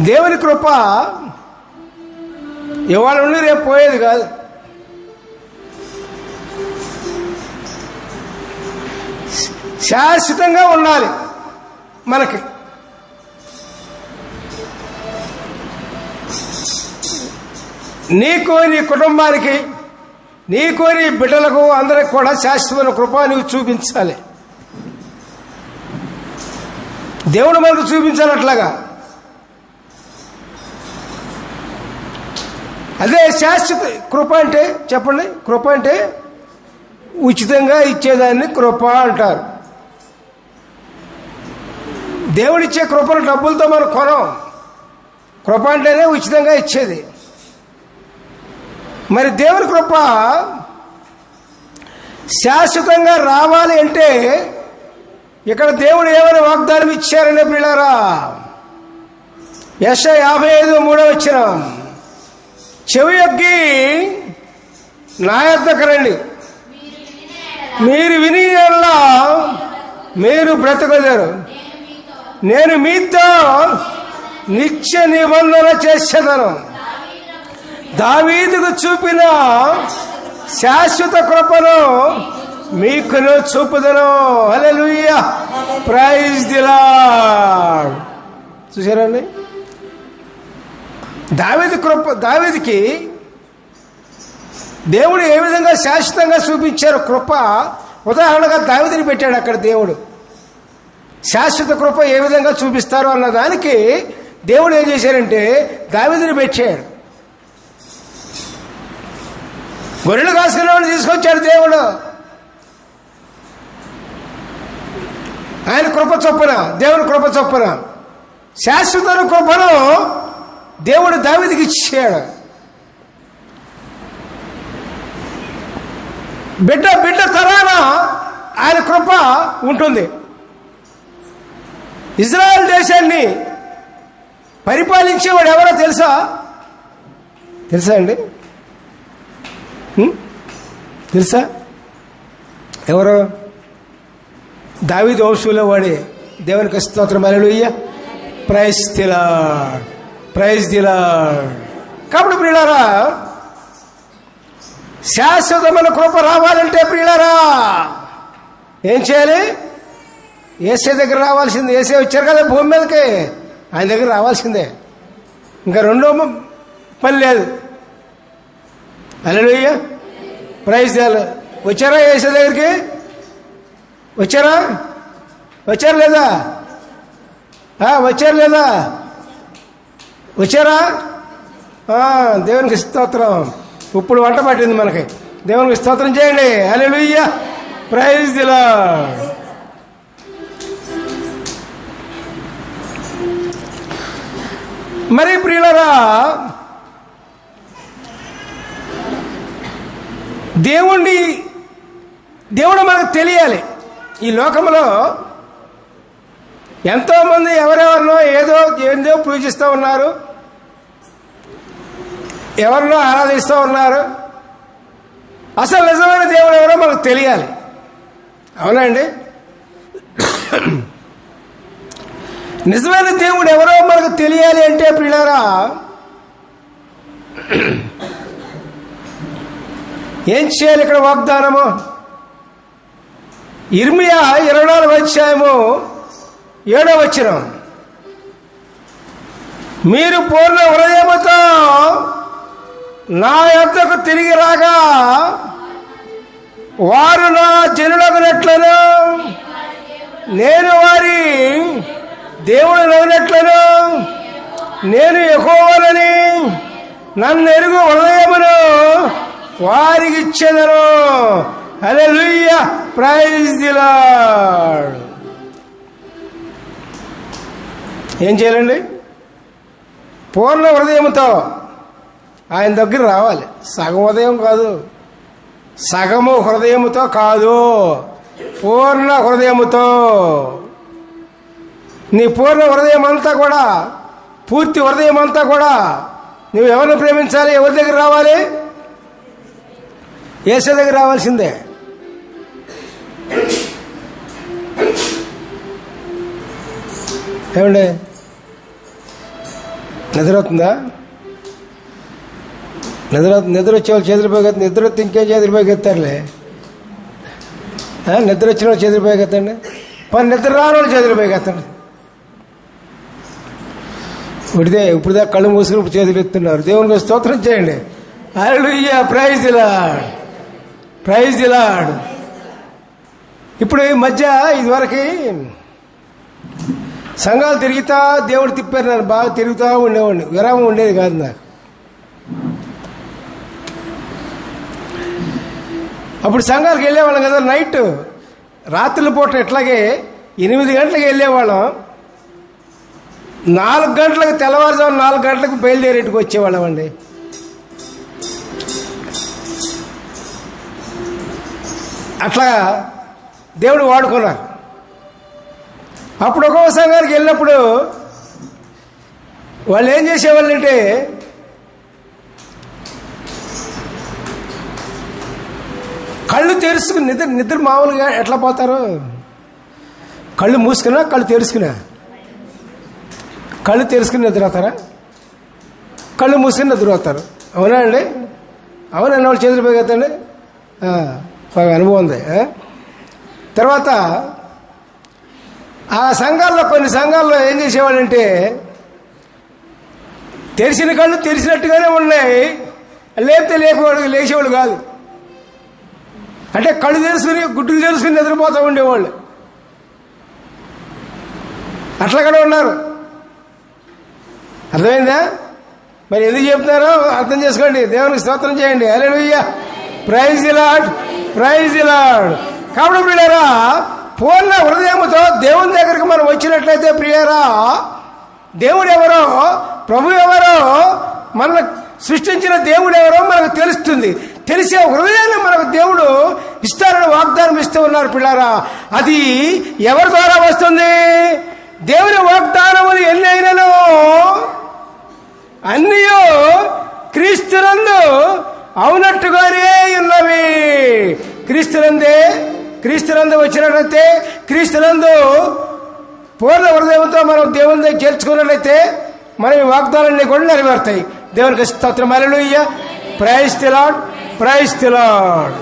దేవుని కృప ఇవాళ ఉండి రేపు పోయేది కాదు. శాశ్వతంగా ఉండాలి మనకి. నీకు నీ కుటుంబానికి నీకు నీ బిడ్డలకు అందరికి కూడా శాశ్వతమైన కృప నీవు చూపించాలి. దేవుడు మనకు చూపించాలి అట్లాగా. అదే శాశ్వత కృప అంటే చెప్పండి కృప అంటే ఉచితంగా ఇచ్చేదాన్ని కృప అంటారు. దేవుడిచ్చే కృపను డబ్బులతో మనం కొనం. కృప అంటేనే ఉచితంగా ఇచ్చేది. మరి దేవుని కృప శాశ్వతంగా రావాలి అంటే ఇక్కడ దేవుడు ఏమైనా వాగ్దానం ఇచ్చారనే పిల్లరా యశ యాభై ఐదు మూడో వచ్చిన చెవి ఎక్కి నా యొద్దకు రండి మీరు విని మీరు బ్రతకలేరు నేను మీతో నిత్య నిబంధన చేసేదను. దావీదుకు చూపిన శాశ్వత కృపను మీకును చూపుదను. హలో ప్రైజ్ దిలా చూసారండి దావేది కృప దావేదికి దేవుడు ఏ విధంగా శాశ్వతంగా చూపించారు కృప ఉదాహరణగా దావేదిని పెట్టాడు అక్కడ దేవుడు. శాశ్వత కృప ఏ విధంగా చూపిస్తారు అన్న దానికి దేవుడు ఏం చేశారంటే దావేదిని పెట్టాడు. గొర్రెలు కాసుకునేవాడిని తీసుకొచ్చాడు దేవుడు. ఆయన కృప చొప్పున దేవుని కృప చొప్పున. శాశ్వత కృపను దేవుడు దావిదికి ఇచ్చాడు. బిడ్డ బిడ్డ తరాన ఆయన కృప ఉంటుంది. ఇజ్రాయెల్ దేశాన్ని పరిపాలించేవాడు ఎవరో తెలుసా? తెలుసా అండి? తెలుసా? ఎవరు? దావిది వంశంలో వాడి దేవునికి స్తోత్రం. అలలుయ్య ప్రైజ్ ప్రైజ్ దిలా కాబట్టి ప్రియులారా శాశ్వతమైన కృప రావాలంటే ప్రియులారా ఏం చేయాలి? ఏసే దగ్గర రావాల్సిందే ఏసే వచ్చారు కదా భూమి మీదకి ఆయన దగ్గర రావాల్సిందే. ఇంకా రెండో పని లేదు. అల్లెలుయ్య ప్రైజ్ దేయాలి వచ్చారా ఏసే దగ్గరికి? వచ్చారా? వచ్చారు లేదా? వచ్చారు లేదా? వచ్చారా? దేవునికి స్తోత్రం. ఇప్పుడు వంట పట్టింది మనకి. దేవునికి స్తోత్రం చేయండి. హల్లెలూయా. ప్రైజ్ దిలా మరి ప్రియులరా దేవుణ్ణి దేవుడు మనకు తెలియాలి. ఈ లోకంలో ఎంతోమంది ఎవరెవరినో ఏదో ఏందో పూజిస్తూ ఉన్నారు. ఎవరినో ఆరాధిస్తూ ఉన్నారు. అసలు నిజమైన దేవుడు ఎవరో మనకు తెలియాలి. అవునండి? నిజమైన దేవుడు ఎవరో మనకు తెలియాలి అంటే ప్రియులారా ఏం చేయాలి ఇక్కడ వాగ్దానము? ఇర్మియా ఇరవై నాలుగు వచ్చాము ఏడో వచ్చిన మీరు పూర్ణ హృదయముతో నా యొక్కకు తిరిగి రాగా వారు నా జనులగునట్లను నేను వారి దేవుడు నవ్వినట్లను నేను ఎక్కువనని నన్ను ఎరుగు హృదయమును వారికి ఇచ్చేదను అదే లుయ్య ప్రైజ్ దిలాడు ఏం చేయాలండి? పూర్ణ హృదయంతో ఆయన దగ్గర రావాలి. సగం ఉదయం కాదు. సగము హృదయముతో కాదు. పూర్ణ హృదయముతో. నీ పూర్ణ హృదయం అంతా కూడా పూర్తి హృదయం అంతా కూడా నువ్వు ఎవరిని ప్రేమించాలి? ఎవరి దగ్గర రావాలి? ఏసే దగ్గర రావాల్సిందే. ఏమండి? నిద్ర వస్తుందా నిద్ర నిద్ర వచ్చే వాళ్ళు చేతులు నిద్ర వస్తే ఇంకేం చేతులు ఎత్తారులే? నిద్ర వచ్చిన వాళ్ళు చేతులు ఎత్తండి. పని నిద్ర రాని వాళ్ళు చేతులు ఎత్తండి. ఇప్పుడుదే ఇప్పుడు దాకా కళ్ళు మూసుకుని ఇప్పుడు చేతులు ఎత్తున్నారు. దేవునికి స్తోత్రం చేయండి. అయ్యా ప్రైజ్ దిలాడ్ ప్రైజ్ దిలాడ్ ఇప్పుడు ఈ మధ్య ఇదివరకు సంఘాలు తిరుగుతా దేవుడు తిప్పారు నన్ను బాగా తిరుగుతూ ఉండేవాడిని. విరామం ఉండేది కాదు నాకు. అప్పుడు సంఘాలకు వెళ్ళేవాళ్ళం కదా నైట్. రాత్రుల పూట ఎట్లాగే ఎనిమిది గంటలకు వెళ్ళేవాళ్ళం. నాలుగు గంటలకు తెల్లవారుజాము నాలుగు గంటలకు బయలుదేరేట్టుకు వచ్చేవాళ్ళం అండి అట్లా దేవుడు వాడుకున్నారు. అప్పుడు ఒక్కొక్క సంఘానికి వెళ్ళినప్పుడు వాళ్ళు ఏం చేసేవాళ్ళంటే కళ్ళు తెరుచుకుని నిద్ర నిద్ర మామూలుగా ఎట్లా పోతారు? కళ్ళు మూసుకున్నా కళ్ళు తెరుచుకున్నా కళ్ళు తెరుచుకుని నిద్రపోతారా? కళ్ళు మూసుకుని నిద్రపోతారు. అవునా అండి? అవునండి వాళ్ళు చేతులు పోగెత్తండి బాగా అనుభవం ఉంది తర్వాత ఆ సంఘాల్లో కొన్ని సంఘాల్లో ఏం చేసేవాడంటే తెరిచిన కళ్ళు తెరిచినట్టుగానే ఉన్నాయి. లేపితే లేపేవాడు లేచేవాళ్ళు కాదు. అంటే కళ్ళు తెలుసుకుని గుడ్డులు తెలుసుకుని నిద్రపోతూ ఉండేవాళ్ళు. అట్లా కూడా ఉన్నారు. అర్థమైందా? మరి ఎందుకు చెప్తున్నారో అర్థం చేసుకోండి. దేవునికి స్తోత్రం చేయండి. అలెలుయ్య ప్రైజ్ ఇలాడ్ ప్రైజ్ ఇలాడ్ కాబట్టి ప్రియారా పూర్ణ హృదయముతో దేవుని దగ్గరికి మనం వచ్చినట్లయితే ప్రియరా దేవుడు ఎవరో ప్రభు ఎవరో మనల్ని సృష్టించిన దేవుడు ఎవరో మనకు తెలుస్తుంది. తెలిసే హృదయాన్ని మనకు దేవుడు ఇస్తారని వాగ్దానం ఇస్తూ ఉన్నారు పిల్లారా. అది ఎవరి ద్వారా వస్తుంది? దేవుని వాగ్దానములు ఎన్ని అయినను? అన్నయో క్రీస్తునందు అవునట్టుగానే ఉన్నవి. క్రీస్తునందే క్రీస్తునందు వచ్చినట్లయితే క్రీస్తునందు పూర్ణ హృదయంతో మనం దేవుని దగ్గర చేర్చుకున్నట్లయితే మన ఈ వాగ్దానాన్ని కూడా నెరవేరుతాయి. దేవునికి స్తోత్రం. Alleluia praise the Lord praise the Lord